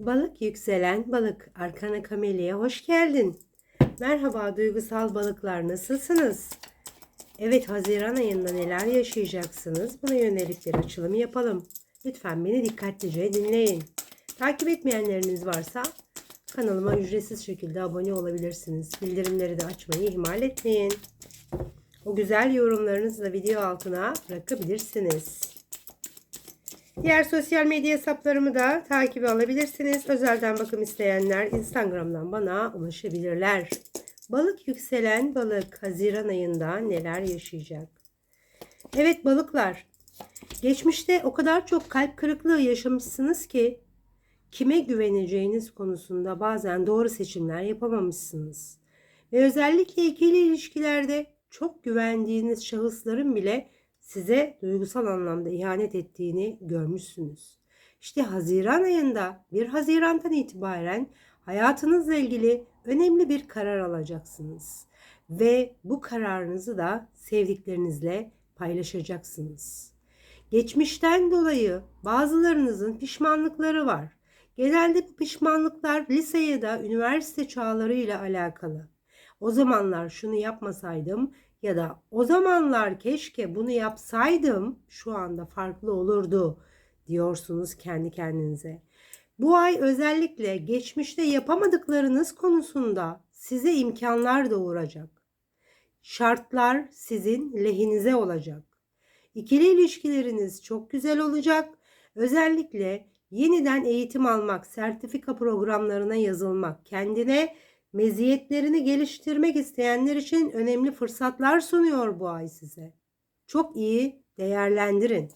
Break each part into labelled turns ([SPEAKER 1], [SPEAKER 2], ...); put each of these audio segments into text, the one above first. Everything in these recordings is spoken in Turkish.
[SPEAKER 1] Balık yükselen balık arkana kamelyaya hoş geldin. Merhaba duygusal balıklar nasılsınız? Evet Haziran ayında neler yaşayacaksınız? Buna yönelik bir açılım yapalım. Lütfen beni dikkatlice dinleyin. Takip etmeyenleriniz varsa kanalıma ücretsiz şekilde abone olabilirsiniz. Bildirimleri de açmayı ihmal etmeyin. O güzel yorumlarınızı da video altına bırakabilirsiniz. Diğer sosyal medya hesaplarımı da takibe alabilirsiniz. Özelden bakım isteyenler Instagram'dan bana ulaşabilirler. Balık yükselen balık Haziran ayında neler yaşayacak? Evet balıklar. Geçmişte o kadar çok kalp kırıklığı yaşamışsınız ki kime güveneceğiniz konusunda bazen doğru seçimler yapamamışsınız. Ve özellikle ikili ilişkilerde çok güvendiğiniz şahısların bile size duygusal anlamda ihanet ettiğini görmüşsünüz. İşte Haziran ayında 1 Haziran'dan itibaren hayatınızla ilgili önemli bir karar alacaksınız ve bu kararınızı da sevdiklerinizle paylaşacaksınız. Geçmişten dolayı bazılarınızın pişmanlıkları var. Genelde bu pişmanlıklar lise ya da üniversite çağlarıyla alakalı. O zamanlar şunu yapmasaydım ya da o zamanlar keşke bunu yapsaydım şu anda farklı olurdu diyorsunuz kendi kendinize. Bu ay özellikle geçmişte yapamadıklarınız konusunda size imkanlar doğuracak. Şartlar sizin lehinize olacak. İkili ilişkileriniz çok güzel olacak. Özellikle yeniden eğitim almak, sertifika programlarına yazılmak, kendine meziyetlerini geliştirmek isteyenler için önemli fırsatlar sunuyor bu ay size. Çok iyi değerlendirin.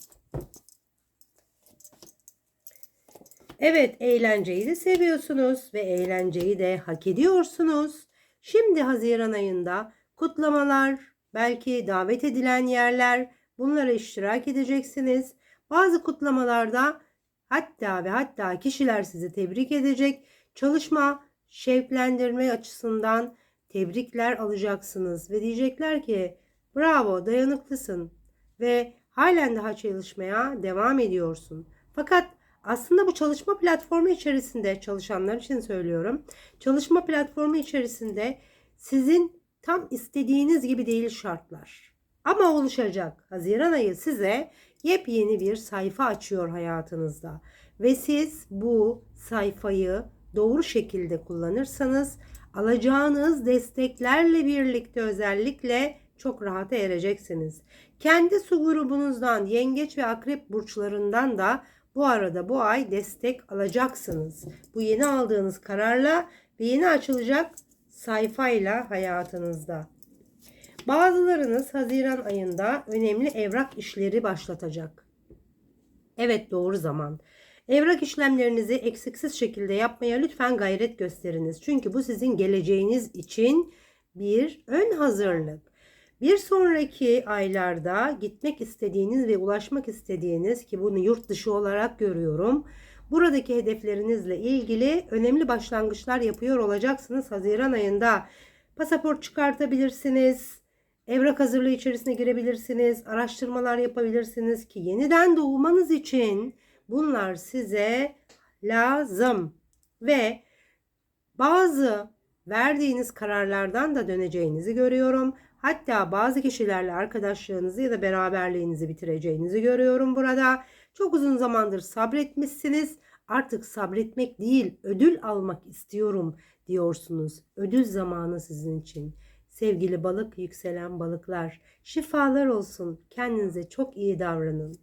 [SPEAKER 1] Evet, eğlenceyi de seviyorsunuz ve eğlenceyi de hak ediyorsunuz. Şimdi Haziran ayında kutlamalar, belki davet edilen yerler, bunlara iştirak edeceksiniz. Bazı kutlamalarda hatta ve hatta kişiler sizi tebrik edecek. Çalışma şevklendirme açısından tebrikler alacaksınız ve diyecekler ki bravo dayanıklısın ve halen daha çalışmaya devam ediyorsun. Fakat aslında bu çalışma platformu içerisinde çalışanlar için söylüyorum. Çalışma platformu içerisinde sizin tam istediğiniz gibi değil şartlar. Ama oluşacak. Haziran ayı size yepyeni bir sayfa açıyor hayatınızda. Ve siz bu sayfayı doğru şekilde kullanırsanız alacağınız desteklerle birlikte özellikle çok rahata ereceksiniz. Kendi su grubunuzdan yengeç ve akrep burçlarından da bu arada bu ay destek alacaksınız. Bu yeni aldığınız kararla ve yeni açılacak sayfayla hayatınızda. Bazılarınız Haziran ayında önemli evrak işleri başlatacak. Evet doğru zaman. Evrak işlemlerinizi eksiksiz şekilde yapmaya lütfen gayret gösteriniz. Çünkü bu sizin geleceğiniz için bir ön hazırlık. Bir sonraki aylarda gitmek istediğiniz ve ulaşmak istediğiniz ki bunu yurt dışı olarak görüyorum. Buradaki hedeflerinizle ilgili önemli başlangıçlar yapıyor olacaksınız Haziran ayında. Pasaport çıkartabilirsiniz. Evrak hazırlığı içerisine girebilirsiniz. Araştırmalar yapabilirsiniz ki yeniden doğmanız için bunlar size lazım. Ve bazı verdiğiniz kararlardan da döneceğinizi görüyorum. Hatta bazı kişilerle arkadaşlığınızı ya da beraberliğinizi bitireceğinizi görüyorum burada. Çok uzun zamandır sabretmişsiniz. Artık sabretmek değil, ödül almak istiyorum diyorsunuz. Ödül zamanı sizin için. Sevgili balık yükselen balıklar, şifalar olsun. Kendinize çok iyi davranın.